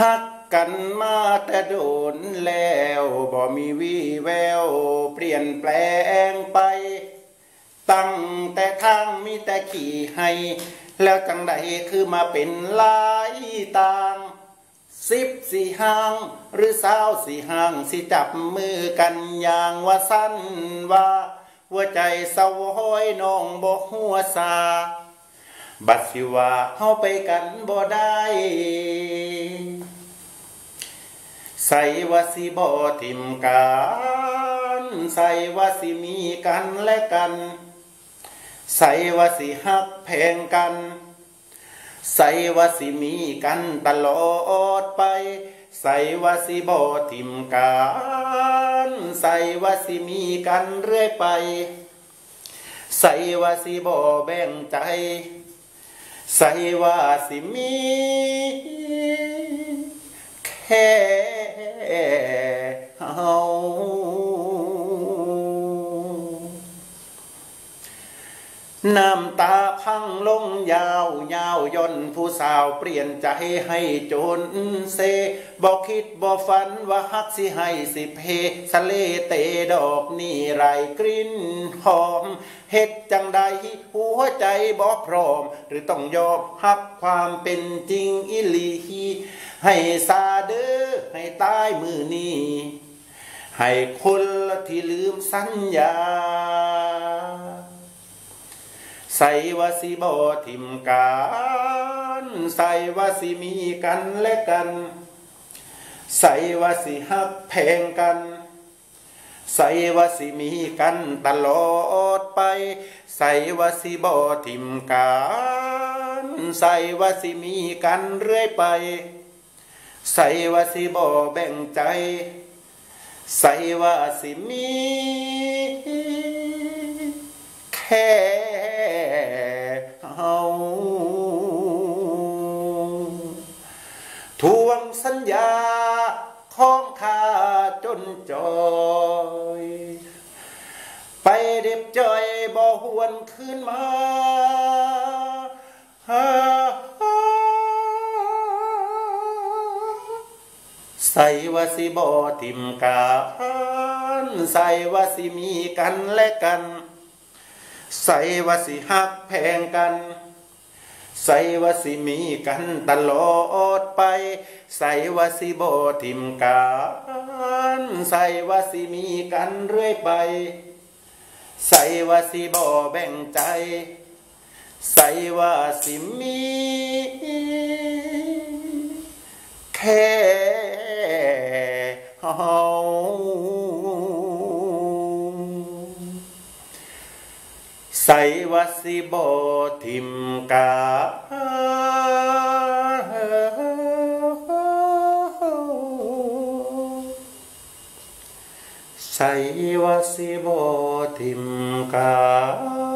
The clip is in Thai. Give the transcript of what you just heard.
ฮักกันมาแต่โดนแล้วบ่มีวีแววเปลี่ยนแปลงไป ตั้งแต่ทางมีแต่ขี่ให้ แล้วจังใดคือมาเป็นลายต่างสิบสี่ห้าง หรือสาวสี่ห้างสิจับมือกันอย่างว่าสั้นว่าหัวใจสวอยน้องบ่หัวซาบัดสิว่าเฮาไปกันบ่ได้ ใส่ว่าสิบ่ทิมกันใส่ว่าสิมีกันและกันใส่ว่าสิฮักแพงกันใส่ว่าสิมีกันตลอดไปใส่ว่าสิบ่ทิมกันใส่ว่าสิมีกันเรื่อยไปใส่ว่าสิบ่แบ่งใจใส่ว่าสิมีแค่ เฮาน้ำตาพังลงยาวยาวย่นผู้สาวเปลี่ยนใจให้จนเซบอกคิดบอกฝันว่าฮักสิให้สิเพสะเลเตดอกนี่ไรกลิ่นหอมเฮ็ดจังใดหัวใจบอกพร้อม หรือต้องยอมฮักความเป็นจริงอิลีให้ซาเด้อ ให้ตายมือนี้ ให้คนละที่ลืมสัญญา ใส่ว่าสิบ่ทิมกันใส่ว่าสิมีกันและกัน ใส่ว่าสิฮักแพงกันใส่ว่าสิมีกันตลอดไป ใส่ว่าสิบ่ทิมกัน ใส่ว่าสิมีกันเรื่อยไป ใส่ว่าสิบ่แบ่งใจ ใส่ว่าสิมี แค่เฮาทวงสัญญาของข้าจนจอยไปเด็บจอยบ่หวนคืนมา ใส่ว่าสิบ่ทิมกันใส่ว่าสิมีกันและกัน ใส่ว่าสิฮักแพงกัน ใส่ว่าสิมีกันตลอดไป ใส่ว่าสิบ่ทิมกันใส่ว่าสิมีกันเรื่อยไป ใส่ว่าสิบ่แบ่งใจ ใส่ว่าสิมีแค่ ใสว่าสิบทิมกาใสว่าสิบทิมกา